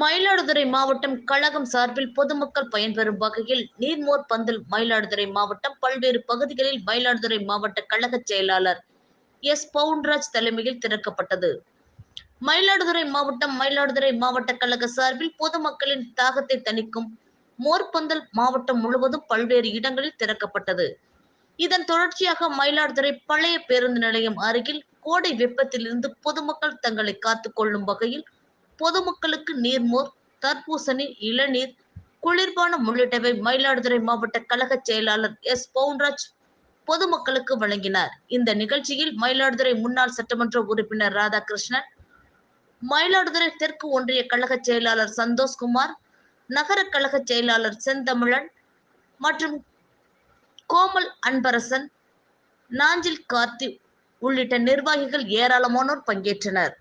மயிலாடுதுறை மாவட்டம் கழகம் சார்பில் பொதுமக்கள் பயன்பெறும் வகையில் நீர்மோர் பந்தல் மயிலாடுதுறை மாவட்டம் பல்வேறு பகுதிகளில் மயிலாடுதுறை மாவட்ட கழக செயலாளர் எஸ் பவுன்ராஜ் தலைமையில் திறக்கப்பட்டது. மயிலாடுதுறை மாவட்டம் மயிலாடுதுறை மாவட்ட கழக சார்பில் பொதுமக்களின் தாகத்தை தணிக்கும் மோர்பந்தல் மாவட்டம் முழுவதும் பல்வேறு இடங்களில் திறக்கப்பட்டது. இதன் தொடர்ச்சியாக மயிலாடுதுறை பழைய பேருந்து நிலையம் அருகில் கோடை வெப்பத்திலிருந்து பொதுமக்கள் தங்களை காத்துக் கொள்ளும் வகையில் பொதுமக்களுக்கு நீர்மோர் தர்பூசணி இளநீர் குளிர்பானம் உள்ளிட்டவை மயிலாடுதுறை மாவட்ட கழக செயலாளர் எஸ். பவுன்ராஜ் பொதுமக்களுக்கு வழங்கினார். இந்த நிகழ்ச்சியில் மயிலாடுதுறை முன்னாள் சட்டமன்ற உறுப்பினர் ராதாகிருஷ்ணன் மயிலாடுதுறை தெற்கு ஒன்றிய கழக செயலாளர் சந்தோஷ்குமார் நகர கழக செயலாளர் செந்தமிழன் மற்றும் கோமல் அன்பரசன் நாஞ்சில் கார்த்தி உள்ளிட்ட நிர்வாகிகள் ஏராளமானோர் பங்கேற்றனர்.